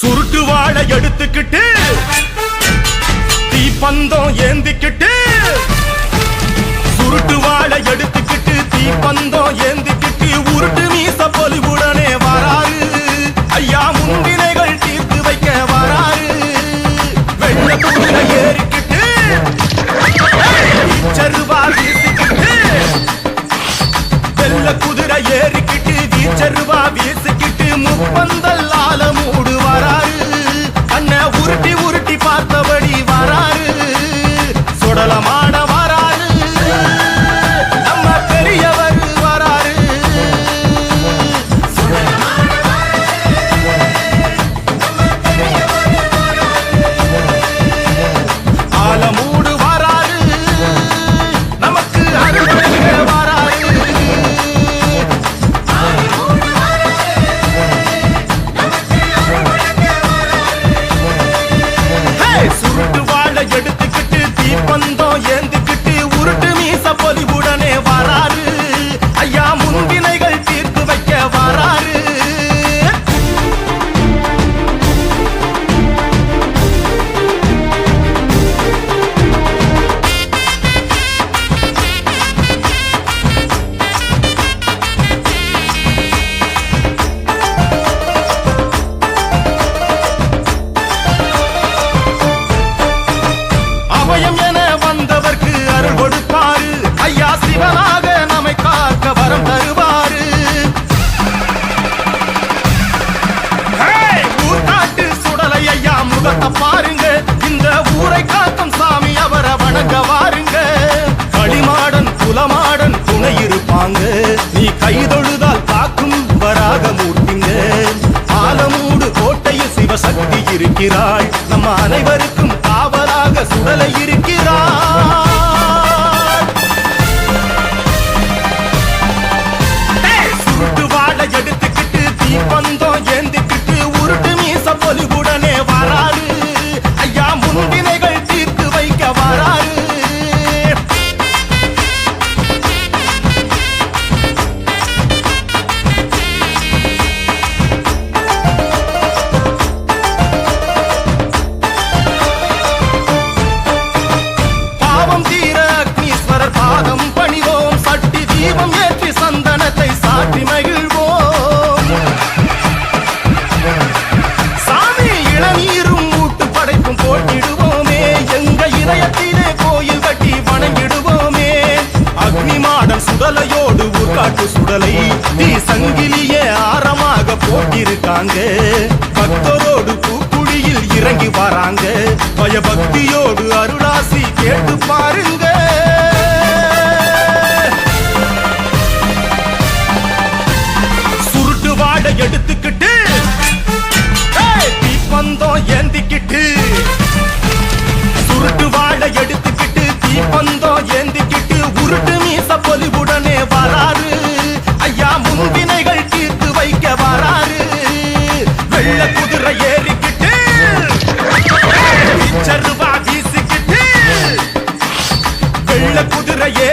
சுருட்டு வாழ எடுத்துக்கிட்டு தீப்பந்தம் ஏந்திக்கிட்டு சுருட்டு வாழ எடுத்துக்கிட்டு தீப்பந்தம் ஏந்திக்கிட்டு உருட்டு மீச பொலிவுடனே வராரு ஐயா முந்தினைகள் தீர்த்து வைக்க வராரு வெள்ள துணில ஏறிக்கிட்டு சருவா வீசிக்கிட்டு வெள்ள குதிரை ஏறிக்கிட்டு செருவா வீசுக்கிட்டு முப்பந்தல்லால மூடுவாராரு அண்ணன் உருட்டி உருட்டி கைதொழுதால் காக்கும் வராகமூர்த்திங்க. ஆலமூடு கோட்டையில் சிவசக்தி இருக்கிறாள். நம்ம அனைவரும் இருக்காங்க. பக்தரோடு பூக்குழியில் இறங்கி வராங்க. பயபக்தியோடு அருளாசி கேட்டு பாருங்க. சுருட்டு வாட எடுத்துக்கிட்டு தீப்பந்தம் ஏந்திக்கிட்டு உள்ள குதிரையே.